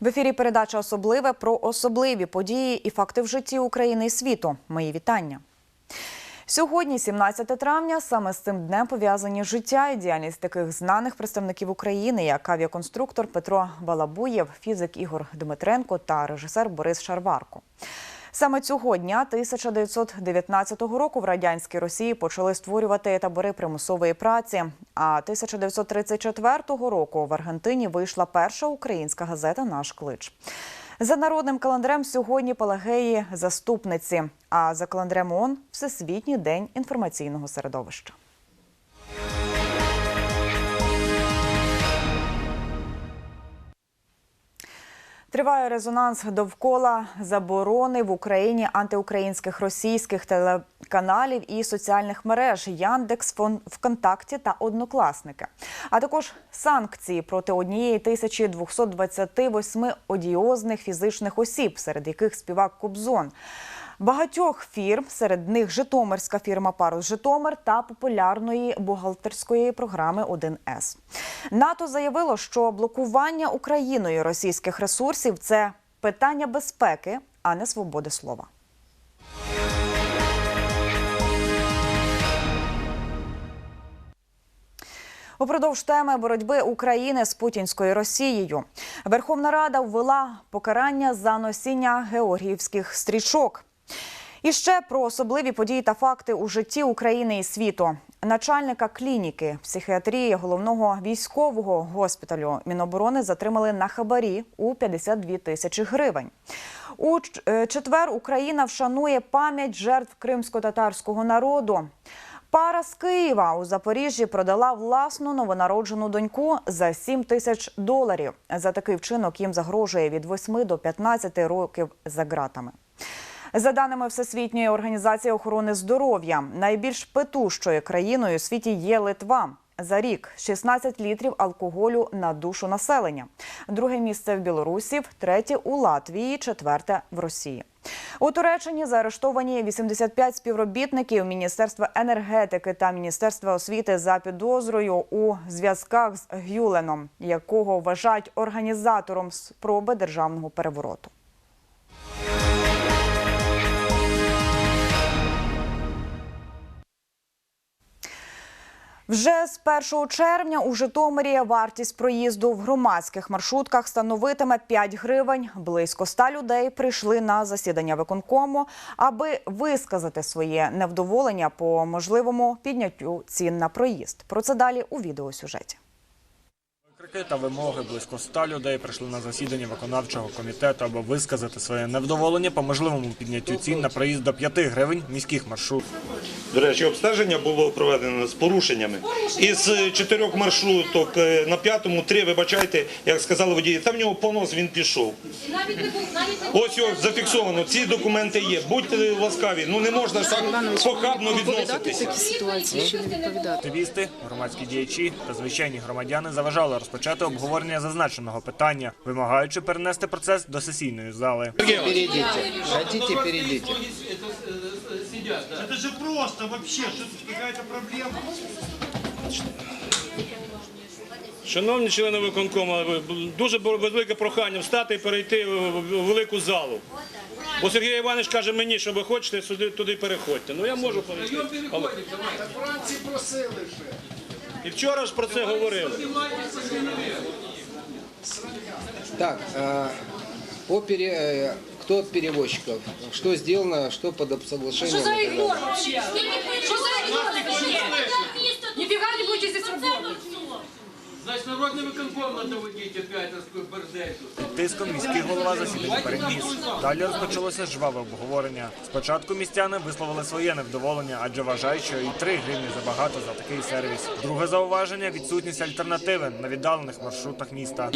В ефірі передача особливе про особливі події і факти в житті України і світу. Мої вітання. Сьогодні, 17 травня, саме з цим днем пов'язані життя і діяльність таких знаних представників України, як авіаконструктор Петро Балабуєв, фізик Ігор Дмитренко та режисер Борис Шарварко. Саме цього дня 1919 року в радянській Росії почали створювати табори примусової праці. А 1934 року в Аргентині вийшла перша українська газета Наш клич. За народним календарем сьогодні Пелагеї заступниці. А за календарем ООН – Всесвітній день інформаційного середовища. Триває резонанс довкола заборони в Україні антиукраїнських російських телеканалів і соціальних мереж Яндекс, ВКонтакті та Однокласники, а також санкції проти однієї тисячі 228 одіозних фізичних осіб, серед яких співак Кобзон. Багатьох фірм, серед них Житомирська фірма Парус Житомир та популярної бухгалтерської програми 1С. НАТО заявило, що блокування Україною російських ресурсів це питання безпеки, а не свободи слова. Упродовж теми боротьби України з путінською Росією Верховна Рада ввела покарання за носіння георгіївських стрічок. І ще про особливі події та факти у житті України і світу. Начальника клініки психіатрії головного військового госпіталю Міноборони затримали на хабарі у 52 тисячі гривень. У е, четвер Україна вшанує пам'ять жертв кримсько-татарського народу. Пара з Києва у Запоріжжі продала власну новонароджену доньку за 7 тисяч доларів. За такий вчинок їм загрожує від 8 до 15 років за ґратами. За даними Всесвітньої організації охорони здоров'я, найбільш петущою країною у світі є Литва. За рік 16 літрів алкоголю на душу населення. Друге місце в Білорусі, третє у Латвії, четверте в Росії. У Туреччині заарештовані 85 співробітників Міністерства енергетики та Міністерства освіти за підозрою у зв'язках з Гюленом, якого вважають організатором спроби державного перевороту. Вже з 1 червня у Житомирі вартість проїзду в громадських маршрутках становитиме 5 гривень. Близько 100 людей прийшли на засідання виконкому, аби висказати своє невдоволення по можливому підняттю цін на проїзд. Про це далі у відеосюжеті. Крики та вимоги близько ста людей прийшли на засідання виконавчого комітету, аби висказати своє невдоволення по можливому підняттю цін на проїзд до 5 гривень міських маршрутів. До речі, обстеження було проведено з порушеннями. Із чотирьох маршруток е, на п'ятому три, вибачайте, як сказали водії, там в нього понос, він пішов. Ось його зафіксовано, ці документи є. Будьте ласкаві, ну не можна ж так похабно відноситися. Активісти, громадські діячі та звичайні громадяни заважали розпочати обговорення зазначеного питання, вимагаючи перенести процес до сесійної зали. Перейдите. Хотите, перейдите. Это же просто вообще, что тут какая-то проблема. Шановні члени виконкому, дуже велике прохання встати і перейти в велику залу. Бо Сергій Іванович каже мені, що ви хочете сюди туди переходьте. Ну я можу перейти. Але... І вчора ж про це говорили. Так, а, по пере... кто от перевозчиков? Что сделано, что под соглашением? Что за игнор вообще? Что за игнор Значит, народный выконком надо вводить опять раз такой. Тиском міський голова засідання переніс. Далі розпочалося жваве обговорення. Спочатку містяни висловили своє невдоволення, адже вважають, що і 3 гривні забагато за такий сервіс. Друге зауваження відсутність альтернативи на віддалених маршрутах міста.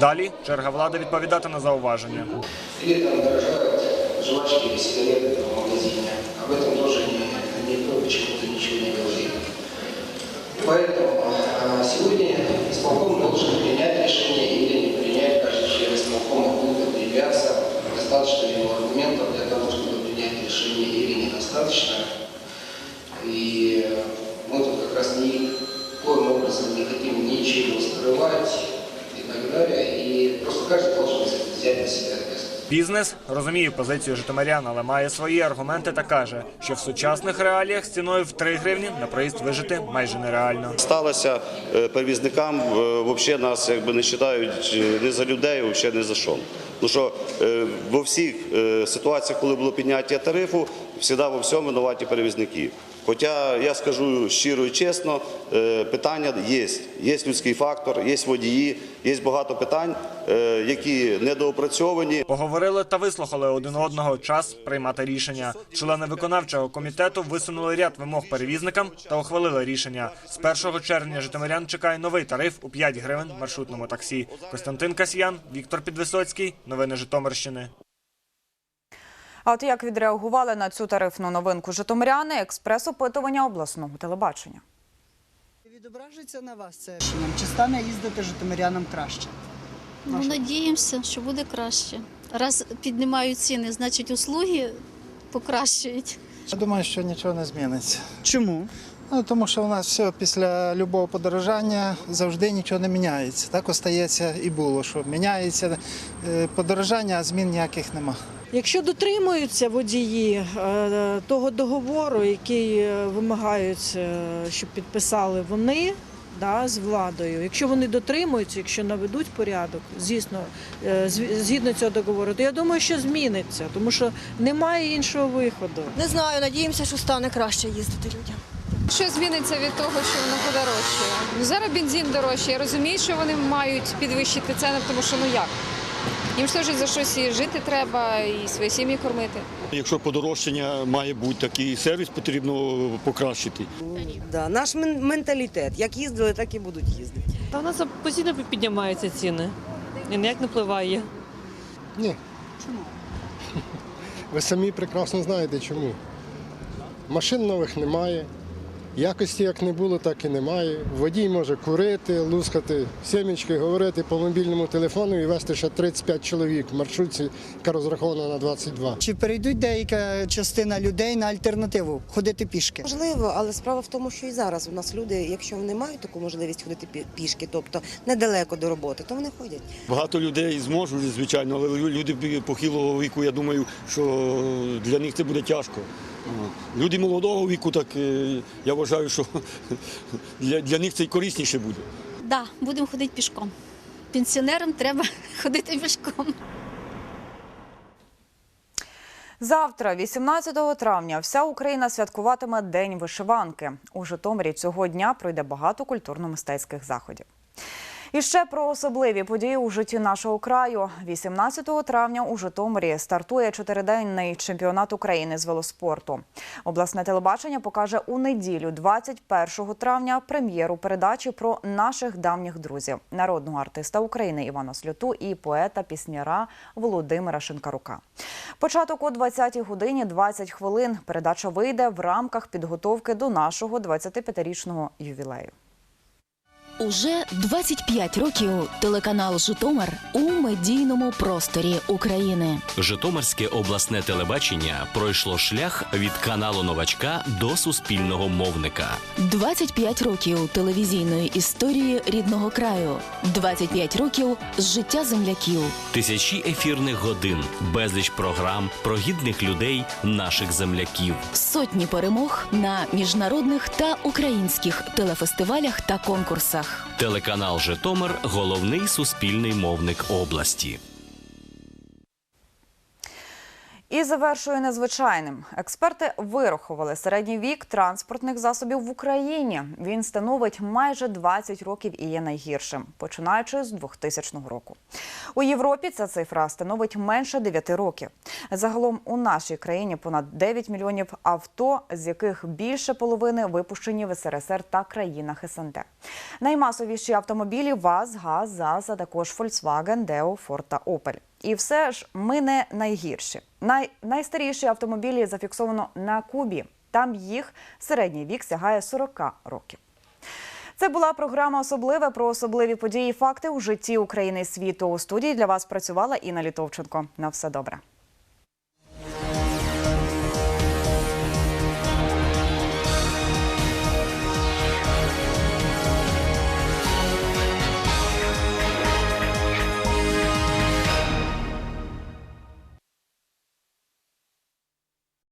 Далі черга влади відповідати на зауваження. Или там дорожают жвачки или сигареты в магазине. Об этом тоже ни- никто почему-то ничего не говорит. Поэтому а, сегодня исполком Бізнес розуміє позицію житомирян, але має свої аргументи та каже, що в сучасних реаліях з ціною в 3 гривні на проїзд вижити майже нереально. Сталося е, перевізникам взагалі нас якби не вважають е, не за людей, взагалі не за що. Ну що е, во всіх е, ситуаціях, коли було підняття тарифу, завжди во всьому винуваті перевізники. Хоча я скажу щиро і чесно, е, питання є. Є людський фактор, є водії, є багато питань, е, які недоопрацьовані. Поговорили та вислухали один одного. Час приймати рішення. Члени виконавчого комітету висунули ряд вимог перевізникам та ухвалили рішення. З 1 червня житомирян чекає новий тариф у 5 гривень маршрутному таксі. Костянтин Касьян, Віктор Підвисоцький. Новини Житомирщини. А от як відреагували на цю тарифну новинку житомиряни, експрес-опитування обласного телебачення. Відображиться на вас це? Чи стане їздити житомирянам краще? Ну, надіємося, що буде краще. Раз піднімають ціни, значить услуги покращують. Я думаю, що нічого не зміниться. Чому? Ну, тому що у нас все після любого подорожання завжди нічого не міняється. Так остається і було, що міняється е, подорожання, а змін ніяких нема. Якщо дотримуються водії е, того договору, який е, вимагають, е, щоб підписали вони да, з владою, якщо вони дотримуються, якщо наведуть порядок, звісно, згідно цього договору, то я думаю, що зміниться, тому що немає іншого виходу. Не знаю, надіємося, що стане краще їздити людям. Що зміниться від того, що воно подорожчає? Ну, зараз бензин дорожче. Я розумію, що вони мають підвищити ціни, тому що ну як? Їм ж теж за щось і жити треба, і свої сім'ї кормити. Якщо подорожчання має бути, такий сервіс потрібно покращити. Да, наш менталітет. Як їздили, так і будуть їздити. Та у нас постійно піднімаються ціни. І ніяк не впливає. Ні. Чому? Ви самі прекрасно знаєте чому. Машин нових немає. Якості як не було, так і немає. Водій може курити, лускати сімечки, говорити по мобільному телефону і вести ще 35 чоловік в маршрутці, яка розрахована на 22. Чи перейдуть деяка частина людей на альтернативу ходити пішки? Можливо, але справа в тому, що і зараз у нас люди, якщо вони мають таку можливість ходити пі- пішки, тобто недалеко до роботи, то вони ходять. Багато людей зможуть, звичайно, але люди похилого віку, я думаю, що для них це буде тяжко. Люди молодого віку, так е, я вважаю, що для, для них це й корисніше буде. Да, будемо ходити пішком. Пенсіонерам треба ходити пішком. Завтра, 18 травня, вся Україна святкуватиме День вишиванки. У Житомирі цього дня пройде багато культурно-мистецьких заходів. І ще про особливі події у житті нашого краю. 18 травня у Житомирі стартує чотириденний чемпіонат України з велоспорту. Обласне телебачення покаже у неділю, 21 травня, прем'єру передачі про наших давніх друзів, народного артиста України Івана Слюту і поета-пісняра Володимира Шинкарука. Початок о 20-й годині 20 хвилин. Передача вийде в рамках підготовки до нашого 25-річного ювілею. Уже 25 років телеканал Житомир у медійному просторі України. Житомирське обласне телебачення пройшло шлях від каналу новачка до суспільного мовника. 25 років телевізійної історії рідного краю. 25 років життя земляків. Тисячі ефірних годин, безліч програм про гідних людей, наших земляків. Сотні перемог на міжнародних та українських телефестивалях та конкурсах. Телеканал Житомир головний суспільний мовник області. І завершую незвичайним. Експерти вирахували середній вік транспортних засобів в Україні. Він становить майже 20 років і є найгіршим, починаючи з 2000 року. У Європі ця цифра становить менше 9 років. Загалом у нашій країні понад 9 мільйонів авто, з яких більше половини випущені в СРСР та країнах СНД. Наймасовіші автомобілі ВАЗ, ГАЗ, ЗАЗ, а також Volkswagen, Deo, Ford та Opel. І все ж ми не найгірші. Най... Найстаріші автомобілі зафіксовано на Кубі. Там їх середній вік сягає 40 років. Це була програма Особливе про особливі події і факти у житті України і світу. У студії для вас працювала Інна Літовченко. На все добре.